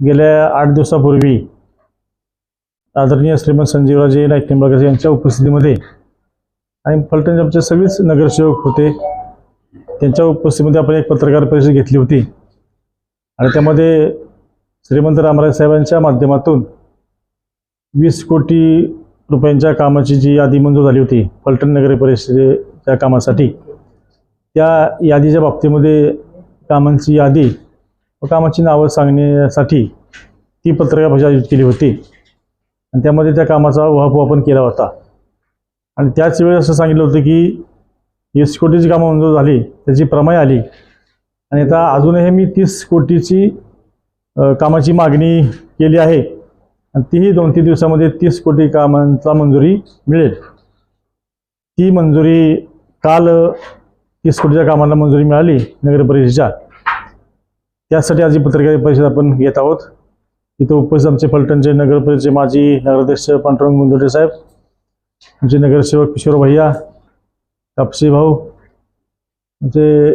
गेल्या आठ दिवसापूर्वी आदरणीय श्रीमंत संजीवराजे नाईक निंबाळकर यांच्या उपस्थितीमध्ये आणि फलटण आमचे सगळेच नगरसेवक होते. त्यांच्या उपस्थितीमध्ये आपण एक पत्रकार परिषद घेतली होती. आणि त्यामध्ये श्रीमंत रामराज साहेबांच्या माध्यमातून वीस कोटी रुपयांच्या कामाची जी यादी मंजूर झाली होती फलटण नगर परिषदेच्या कामासाठी त्या यादीच्या बाबतीमध्ये कामांची यादी व कामाची नावं सांगण्यासाठी ती पत्रकार भाषा आयोजित केली होती. आणि त्यामध्ये त्या कामाचा उहापोह पण केला होता. आणि त्याच वेळी असं सांगितलं होतं की वीस कोटीची कामं मंजूर झाली त्याची प्रमाय आली. आणि आता अजूनही मी तीस कोटीची कामाची मागणी केली आहे. आणि तीही दोन तीन दिवसामध्ये तीस कोटी कामांचा मंजुरी मिळेल. ती मंजुरी काल तीस कोटीच्या कामांना मंजुरी मिळाली नगर परिषदेच्या त्यासाठी आज ही पत्रकार परिषद आपण घेत आहोत. इथं उपस्थित आमचे फलटणचे नगर परिषदेचे माजी नगराध्यक्ष पांडुरंग मुंदोटे साहेब आमचे नगरसेवक किशोर भैया कापसी भाऊ आमचे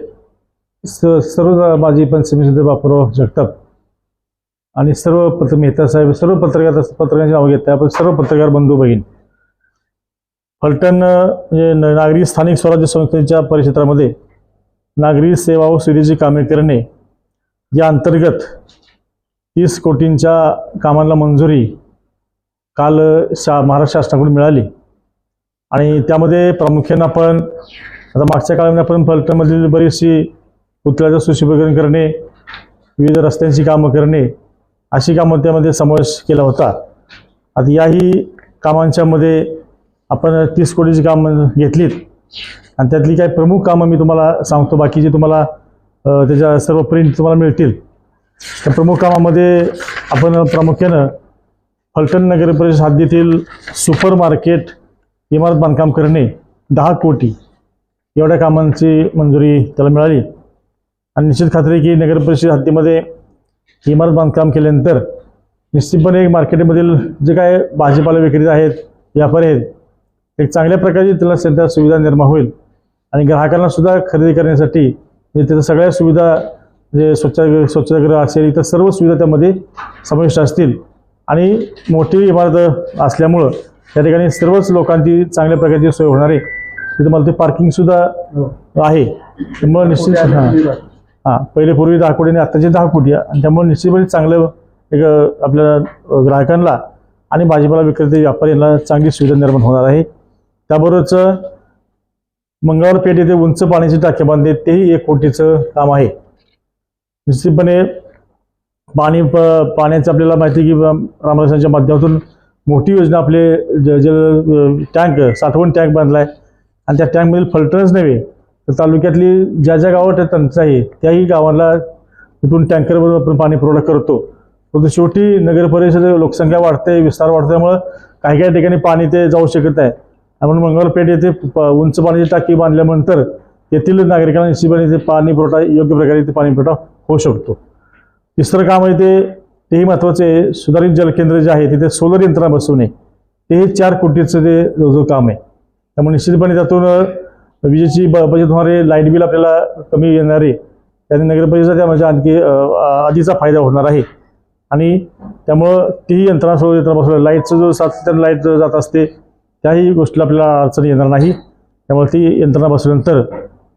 स सर्व माजी पंचमी बापूराव जगताप आणि सर्व पत्र मेहता साहेब सर्व पत्रकार पत्रकारांची नावं घेत आहे आपण सर्व पत्रकार बंधू बहीण फलटण म्हणजे न- नागरी स्थानिक स्वराज्य संस्थेच्या परिक्षेत्रामध्ये नागरी सेवा व सुविधेची कामे करणे या अंतर्गत तीस कोटींच्या कामांना मंजुरी काल शा महाराष्ट्र शासनाकडून मिळाली. आणि त्यामध्ये प्रामुख्यानं आपण आता मागच्या काळामध्ये आपण फलटणमधील बरीचशी पुतळ्याचं सुशोभीकरण करणे विविध रस्त्यांची कामं करणे अशी कामं त्यामध्ये समावेश केला होता. आता याही कामांच्यामध्ये आपण तीस कोटीची कामं घेतलीत. आणि त्यातली काही प्रमुख कामं मी तुम्हाला सांगतो. बाकीची तुम्हाला त्याच्या सर्व प्रिंट तुम्हाला मिळतील. त्या प्रमुख कामामध्ये आपण प्रामुख्यानं फलटण नगर परिषद हद्दीतील सुपर मार्केट इमारत बांधकाम करणे दहा कोटी एवढ्या कामांची मंजुरी त्याला मिळाली. आणि निश्चित खात्री की नगर परिषद हद्दीमध्ये इमारत बांधकाम केल्यानंतर निश्चितपणे मार्केटमधील जे काय भाजीपाला विक्रेते आहेत व्यापारी आहेत एक चांगल्या प्रकारची त्याला सध्या सुविधा निर्माण होईल. आणि ग्राहकांना सुद्धा खरेदी करण्यासाठी म्हणजे त्याच्या सगळ्या सुविधा म्हणजे स्वच्छ स्वच्छतागृह असेल इतर सर्व सुविधा त्यामध्ये समाविष्ट असतील. आणि मोठी इमारत असल्यामुळं त्या ठिकाणी सर्वच लोकांची चांगल्या प्रकारची सोय होणार आहे. तिथं मला ते पार्किंगसुद्धा आहे. त्यामुळे निश्चित हां. हां. पहिले पूर्वी दहा कोटी आणि आत्ताचे दहा कोटी आहे. आणि त्यामुळे निश्चितपणे चांगलं एक आपल्या ग्राहकांना आणि भाजीपाला विक्रेते व्यापारी यांना चांगली सुविधा निर्माण होणार आहे. त्याबरोबरच मंगळवार पेठ येथे उंच पाण्याची टाके बांधणे तेही एक कोटीचं काम आहे. निश्चितपणे पाणी प पाण्याचं आपल्याला माहिती आहे की रामदासांच्या माध्यमातून मोठी योजना आपले ज जल टँक साठवण टँक बांधला आहे आणि त्या टँकमधील फलटणच नव्हे तर तालुक्यातली ज्या ज्या गावात टंचाई आहे त्याही गावाला तिथून टँकरवर आपण पाणी पुरवठा करतो. परंतु शेवटी नगर परिषद लोकसंख्या वाढते विस्तार वाढतो त्यामुळं काही काही ठिकाणी पाणी ते जाऊ शकत आहे म्हणून मंगळपेठ येथे प- उंच पाण्याची टाकी बांधल्यानंतर तेथील नागरिकांना निश्चितपणे ते पाणी पुरवठा योग्य प्रकारे ते पाणी पुरवठा होऊ शकतो. तिसरं काम आहे ते तेही महत्त्वाचे आहे. सुधारित जलकेंद्र जे आहे तिथे सोलर यंत्रणा बसवणे तेही चार कोटीचं ते जो काम आहे. त्यामुळे निश्चितपणे त्यातून विजेची ब बचत होणारे लाइट बिल आपल्याला कमी येणारे त्याने नगर परिषद त्यामध्ये म्हणजे आणखी आधीचा फायदा होणार आहे. आणि त्यामुळं तीही यंत्रणा सोलर यंत्रणा बसवलं लाईटचं जो सातत्यानं लाइट जात असते त्याही गोष्टीला आपल्याला अडचण येणार नाही. त्यामुळे ती यंत्रणा बसवल्यानंतर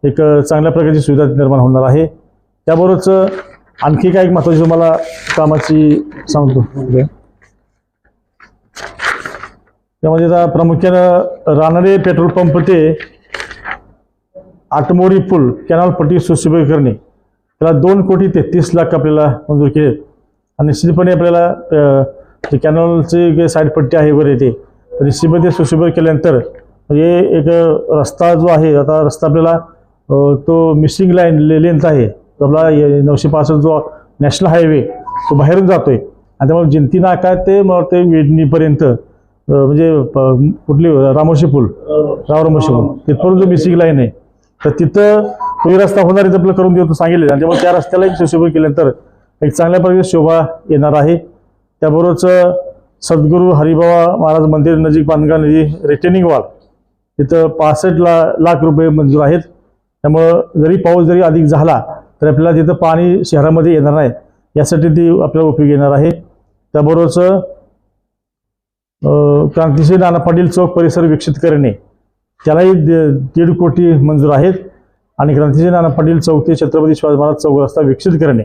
एक चांगल्या प्रकारची सुविधा निर्माण होणार आहे. त्याबरोबरच आणखी काय एक महत्त्वाची तुम्हाला कामाची सांगतो. त्यामध्ये आता प्रामुख्यानं राहणारे पेट्रोल पंप ते आटमोडी पूल कॅनॉल पट्टी सुशोभित करणे. त्याला दोन कोटी तेहतीस लाख आपल्याला मंजूर केले. आणि निश्चितपणे आपल्याला जे कॅनॉलचे जे साईड पट्टी आहे वगैरे ते तर निश्चितपणे ते सुशोभित केल्यानंतर म्हणजे एक रस्ता जो आहे आता रस्ता आपल्याला तो मिसिंग लाईन लेंथ आहे. तो आपला ये- नऊशे पासष्ट जो नॅशनल हायवे तो बाहेरून जातो आहे आणि त्यामुळे जिंती नाका ते मला ते वेडणीपर्यंत म्हणजे प- कुठली रामोशी पूल रावरामोशी पूल. तिथपर्यंत जो मिसिंग लाईन आहे तर तिथं तोही रस्ता होणार आहे आपलं करून देतो सांगितले आणि त्यामुळे त्या रस्त्याला एक सुशोभित केल्यानंतर एक चांगल्या प्रकारे शोभा येणार आहे. त्याबरोबरच सद्गुरू हरिबाबा महाराज मंदिर नजीक बांधगा नदी रिटेनिंग वॉल तिथं पासष्ट ला लाख रुपये मंजूर आहेत. त्यामुळं जरी पाऊस जरी अधिक झाला तर आपल्याला तिथं पाणी शहरामध्ये येणार नाही. यासाठी ती आपल्याला उपयोग येणार आहे. त्याबरोबरच अं, क्रांतिश्री नाना पाटील चौक परिसर विकसित करणे त्यालाही दीड कोटी मंजूर आहेत. आणि क्रांतिश्री नाना पाटील चौक ते छत्रपती शिवाजी महाराज चौक रस्ता विकसित करणे.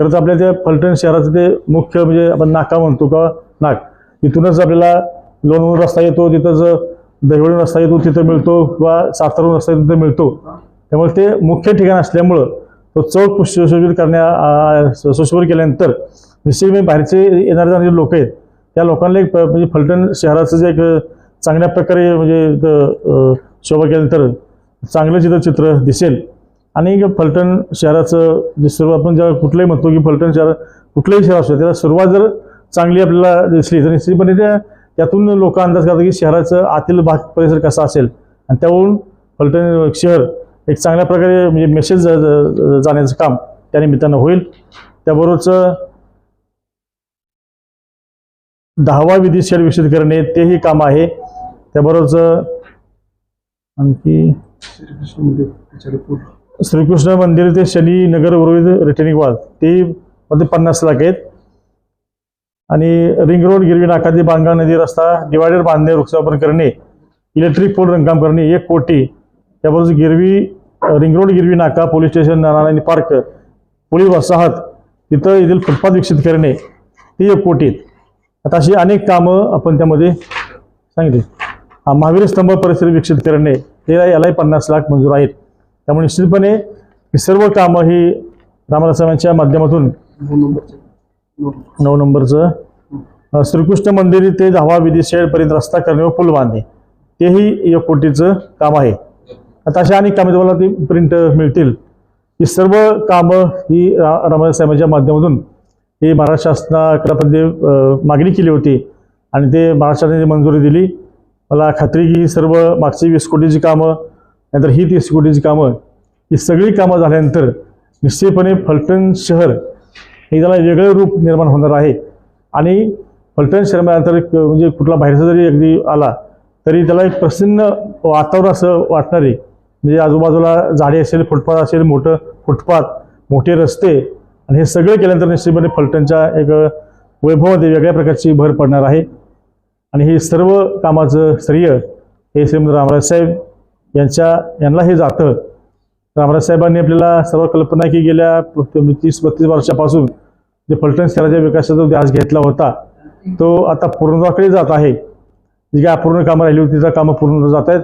खरं तर आपल्या त्या फलटण शहराचं ते मुख्य म्हणजे आपण नाका म्हणतो का नाग इथूनच आपल्याला लोणवरून रस्ता येतो तिथंच दहिवळून रस्ता येतो तिथं मिळतो किंवा सातारून रस्ता येतो तिथं मिळतो. त्यामुळे ते मुख्य ठिकाण असल्यामुळं तो चौक सुशोभित करण्या सुशोभित केल्यानंतर मी बाहेरचे येणारे जाणारे लोक आहेत त्या लोकांना एक म्हणजे फलटण शहराचं जे एक चांगल्या प्रकारे म्हणजे इथं, शोभा केल्यानंतर चांगलं चित्र चित्र दिसेल आणि फलटण शहराचं जे सर्व आपण ज्या कुठलंही म्हणतो की फलटण शहर कुठलंही शहर असतो त्याला सुरुवात जर चांगली आपल्याला दिसली. तर निश्चितपणे त्या त्यातून लोक अंदाज करतात की शहराचं आतील भाग परिसर कसा असेल. आणि त्यावरून फलटण शहर एक चांगल्या प्रकारे म्हणजे मेसेज जाण्याचं काम त्या निमित्तानं होईल. त्याबरोबरच दहावा विधी शहर विकसित करणे तेही काम आहे. त्याबरोबरच आणखी श्रीकृष्ण मंदिर ते शनी नगर उर्वित रिटर्निंग वाद ते मध्ये पन्नास लाख आहेत. आणि रिंग रोड गिरवी नाका ते बांगा नदी रस्ता डिवायडर बांधणे वृक्षारोपण करणे इलेक्ट्रिक पोल रंगकाम करणे एक कोटी. त्याबरोबर गिरवी रिंग रोड गिरवी नाका police station Narayani park police वसाहत तिथं येथील फुटपाथ विकसित करणे ती एक कोटी. आहेत आता अशी अनेक कामं आपण त्यामध्ये सांगितली. हा महावीर स्तंभ परिसर विकसित करणे हे यालाही पन्नास लाख मंजूर आहेत. त्यामुळे निश्चितपणे ही सर्व कामं ही रामरासाहेबांच्या माध्यमातून नऊ नंबरचं. श्रीकृष्ण मंदिर ते दहावा विधी शेडपर्यंत रस्ता करणे व पूल बांधणे तेही एक कोटीचं काम आहे. आता अशा अनेक कामे तुम्हाला ती प्रिंट मिळतील. ही सर्व कामं ही रा माध्यमातून ही महाराष्ट्र शासनाकडे आपण मागणी केली होती आणि ते महाराष्ट्र शासनाने मंजुरी दिली मला खात्री की ही सर्व मागची वीस कोटीची कामं नंतर ही तीस कोटीची कामं ही सगळी कामं झाल्यानंतर निश्चितपणे फलटण शहर हे त्याला वेगळं रूप निर्माण होणार आहे. आणि फलटण शहर तर म्हणजे कुठला बाहेरचा जरी अगदी आला तरी त्याला एक प्रसन्न वातावरण असं वाटणारे म्हणजे आजूबाजूला झाडे असेल फुटपाथ असेल मोठं फुटपाथ मोठे रस्ते आणि हे सगळे केल्यानंतर निश्चितपणे फलटणच्या एक वैभवामध्ये वेगळ्या प्रकारची भर पडणार आहे. आणि हे सर्व कामाचं श्रेय हे श्रीमंत रामराज साहेब यांच्या यांना हे जातं. रामराज साहेबांनी आपल्याला सर्व कल्पना की गेल्या तीस बत्तीस वर्षापासून जे फलटण शहराच्या विकासाचा ध्यास घेतला होता तो आता पूर्णत्वाकडे जात आहे. जी काय अपूर्ण कामं राहिली होती त्या कामं पूर्ण जात आहेत.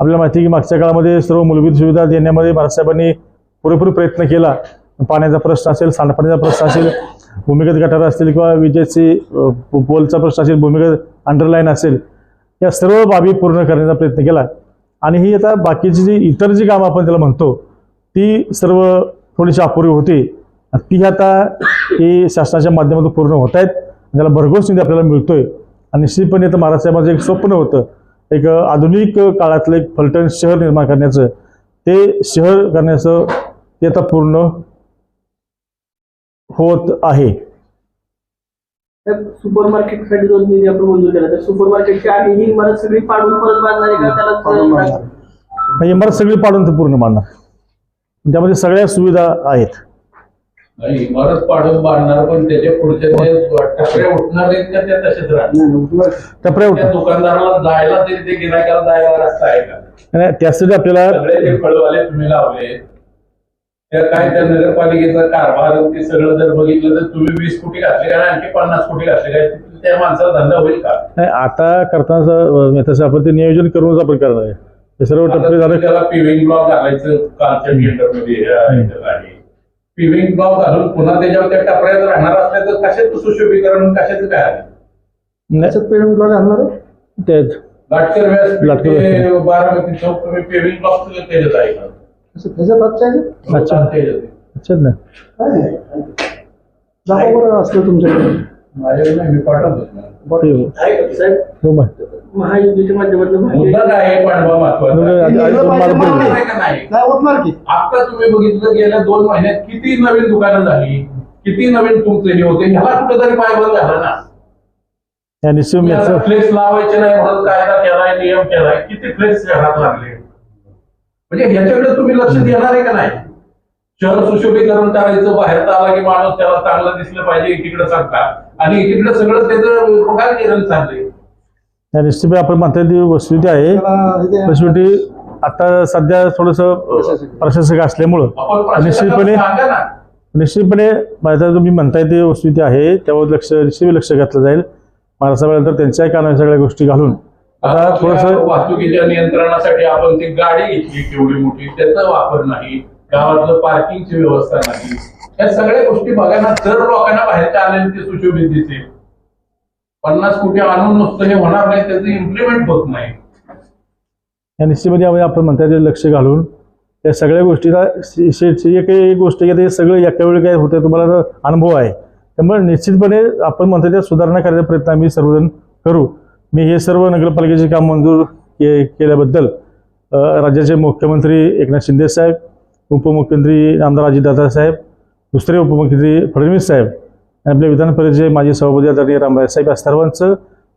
आपल्याला माहिती आहे की मागच्या काळामध्ये सर्व मूलभूत सुविधा देण्यामध्ये महाराज साहेबांनी पुरेपूर प्रयत्न केला. पाण्याचा प्रश्न असेल सांडपाण्याचा प्रश्न असेल भूमिगत गटार असतील किंवा विजेची पोलचा प्रश्न असेल भूमिगत अंडरलाईन असेल या सर्व बाबी पूर्ण करण्याचा प्रयत्न केला. आणि ही आता बाकीची जी इतर जी कामं आपण त्याला म्हणतो ती सर्व थोडीशी अपुरी होती. ती आता ही शासनाच्या माध्यमातून पूर्ण होत आहेत. त्याला भरघोस निधी आपल्याला मिळतोय. आणि निश्चितपणे आता महाराज साहेबांचं एक स्वप्न होतं. एक आधुनिक काळातलं एक फलटण शहर निर्माण करण्याचं. ते शहर करण्याचं ते आता पूर्ण होत आहे. सुपर मार्केटसाठी दोन निधी आपण मंजूर केला तर सुपर मार्केटची आहे ही इमारत सगळी पाडून परत बांधणार आहे का? त्याला ही इमारत सगळी पाडून ते पूर्ण मानणार त्यामध्ये सगळ्या सुविधा आहेत. आणि इमारत पाडून बांधणार पण त्याच्या पुढच्या टपऱ्या उठणार नाहीत का त्या तसेच राहणार. टपऱ्या त्या दुकानदाराला जायला तरी ते गिरायकाला जायला रस्ता आहे का? त्यासाठी आपल्याला सगळे फळवाले तुम्ही लावले त्या काय त्या नगरपालिकेचा कारभार ते सगळं जर बघितलं तर तुम्ही वीस कोटी घातले का? आणखी पन्नास कोटी घातले काय त्या माणसाला धंदा होईल का? नाही, आता करताना असं, तसं आपण ते नियोजन करूनच आपण करणार आहे. हे सर्व टप्पे झाले. त्याला पिविंग ब्लॉक घालायचं कालच्या टेंडरमध्ये आहे पिविंग ब्लॉक घालून पुन्हा त्याच्यावर त्या टपऱ्यात राहणार असल्या तर कशाचं सुशोभीकरण कशाचं काय आहे? नाही, ते लाटकर व्यास लाटकर व्यासपीठ. बारामती चौक तुम्ही पेविंग ब्लॉक त्याच्यात अच्छा. आहे. असलं तुमच्याकडे? माझ्याकडे नाही, मी पाठवतो. ते- साहेब? हो मग. महायुतीच्या माध्यमातून मुद्दा काय आहे. पांडवा महत्त्वाचा आधी- आधी तुम्हाला होणार बोलू. आहे का नाही की? आता तुम्ही बघितलं गेल्या दोन महिन्यात किती नवीन दुकानं झाली किती नवीन तुमचे हे होते ह्याला कुठेतरी पायबंद झाला ना. याचं फ्लेक्स लावायचे नाही म्हणून कायदा केलाय नियम केलाय किती फ्लेक्स शहरात लागले. म्हणजे ह्याच्याकडे तुम्ही लक्ष देणार आहे का नाही? शहर सुशोभीकरण करायचं बाहेरचा आला की माणूस त्याला चांगलं दिसलं पाहिजे एकीकडे सांगता आणि एकीकडे सगळं त्याचं बघायला किरण चाललंय. त्या निश्चितपणे आपण म्हणता ती वस्तुस्थिती आहे. वस्तुस्थिती आता सध्या थोडस प्रशासक असल्यामुळं. निश्चितपणे- निश्चितपणे माझ्या तुम्ही म्हणताय ती वस्तुस्थिती आहे त्यावर लक्ष निश्चित लक्ष घातलं जाईल. महाराष्ट्रानंतर त्यांच्याही कानावर सगळ्या गोष्टी घालून. आता थोडस वाहतुकीच्या नियंत्रणासाठी आपण ती गाडी घेतली केवढी मोठी त्याचा वापर नाही गावातलं पार्किंगची व्यवस्था नाही. या सगळ्या गोष्टी बघा ना जर लोकांना बाहेरच्या आल्याने ते सुशोभित दिसेल पन्नास कोटी आणून नुसतं हे होणार नाही त्याचं इम्प्लिमेंट होत नाही. या निश्चितपणे आपण आपण म्हणताय ते लक्ष घालून. या सगळ्या गोष्टीला एक एक गोष्ट की ते सगळं एका वेळी काय होतं तुम्हाला अनुभव आहे. त्यामुळे निश्चितपणे आपण म्हणतो त्या सुधारणा करण्याचा प्रयत्न आम्ही सर्वजण करू. मी हे सर्व नगरपालिकेचे काम मंजूर के केल्याबद्दल राज्याचे मुख्यमंत्री एकनाथ शिंदे साहेब उपमुख्यमंत्री आमदार अजितदादा साहेब दुसरे उपमुख्यमंत्री फडणवीस साहेब आणि आपले विधान परिषदेचे माजी सभापती आदरणीय रामराय साहेब या सर्वांचं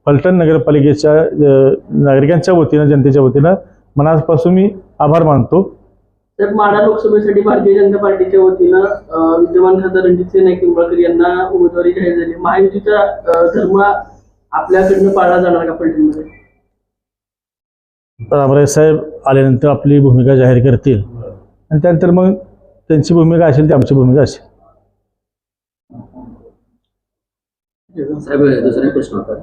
फलटण नगरपालिकेच्या नागरिकांच्या वतीनं जनतेच्या वतीनं मनापासून मी आभार मानतो. तर माढा लोकसभेसाठी भारतीय जनता पार्टीच्या वतीनं विद्यमान खासदार रणजितसिंह नाईक निंबाळकर यांना उमेदवारी जाहीर झाली. महायुतीचा धर्म आपल्याकडनं पाळला जाणार का पलटणमध्ये रामराय साहेब आल्यानंतर आपली भूमिका जाहीर करतील. आणि त्यानंतर मग त्यांची भूमिका असेल ती आमची भूमिका असेल. साहेब दुसरा एक प्रश्न होता.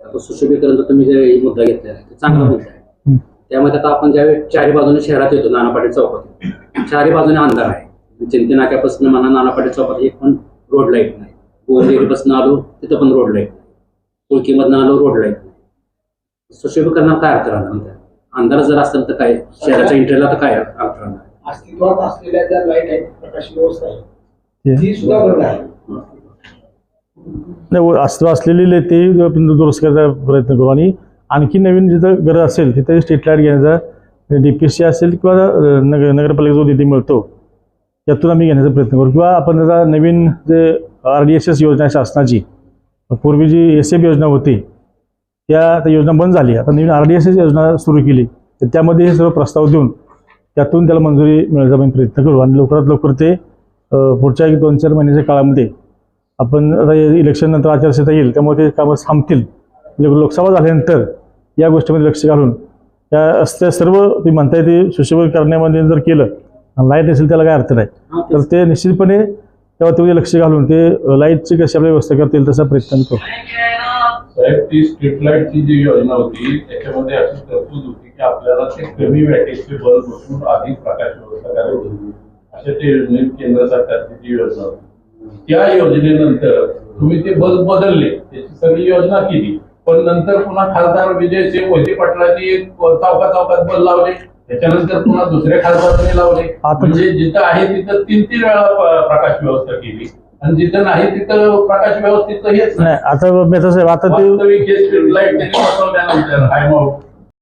आता सुशोभीकरणचा तुम्ही जे मुद्दा घेतलेला आहे ते चांगला मुद्दा आहे. त्यामध्ये आता आपण ज्यावेळी चारी बाजूने शहरात येतो नाना पाटील चौकात चारी बाजूने अंधार आहे. चिंते नाक्यापासून म्हणा नाना पाटील चौकात एक पण रोड लाइट नाही. गोंदेरीपासून आलो तिथं पण रोड लाइट नाही. कुळकीमधनं आलो रोड लाइट नाही. सुशोभीकरणाला काय अर्थ राहणार अंधार जर असेल तर काय? शहराच्या एंट्रीला तर काय अर्थ राहणार अस्तित्वात असलेल्या ज्या लाइट आहेत प्रकाश व्यवस्था आहे ते- सुद्धा बंद आहे. नाही व- अस्तित्व असलेली ते दुरुस्त करायचा प्रयत्न करू. आणि आणखी नवीन जिथं गरज असेल तिथे स्ट्रीट लाइट घेण्याचा डी पी सी असेल किंवा नगर नगरपालिका जो निधी मिळतो त्यातून आम्ही घेण्याचा प्रयत्न करू. किंवा आपण त्याचा नवीन जे आर डी एस एस योजना आहे शासनाची पूर्वी जी एस एफ योजना होती त्या योजना बंद झाली. आता नवीन आर डी एस एस योजना सुरू केली. तर त्यामध्ये हे सर्व प्रस्ताव देऊन त्यातून त्याला मंजुरी मिळायचा आपण प्रयत्न करू. आणि लवकरात लवकर ते पुढच्या एक दोन चार महिन्याच्या काळामध्ये आपण आता इलेक्शन नंतर आचारसंहिता येईल त्यामुळे ते कामं थांबतील. म्हणजे लोकसभा झाल्यानंतर या गोष्टीमध्ये लक्ष घालून त्या असत्या सर्व ती म्हणताय ते सुशोभन करण्यामध्ये जर केलं लाइट असेल त्याला काय अर्थ नाही. तर ते निश्चितपणे तेव्हा तेवढे लक्ष घालून ते लाईटची कशी आपली व्यवस्था करतील तसा प्रयत्न करू साहेब ती स्ट्रीट लाईटची जी योजना होती त्याच्यामध्ये अशी तरतूद होती की आपल्याला ते कमी वॅटेजचे बल्ब बसून अधिक प्रकाश व्यवस्था करायची अशा ते योजनेत केंद्र सरकारची जी योजना होती. त्या योजनेनंतर तुम्ही ते बल्ब बदलले. त्याची सगळी योजना केली. पण नंतर पुन्हा खासदार विजयसिंह मोहिते पाटलांनी एक चौका चौकात बल्ब लावले. त्याच्यानंतर पुन्हा दुसऱ्या खासदारांनी लावले. म्हणजे जिथं आहे तिथं तीन तीन वेळा प्रकाश व्यवस्था केली. आणि जिथं नाही तिथं प्रकाश व्यवस्थित हेच नाही. आता आता ते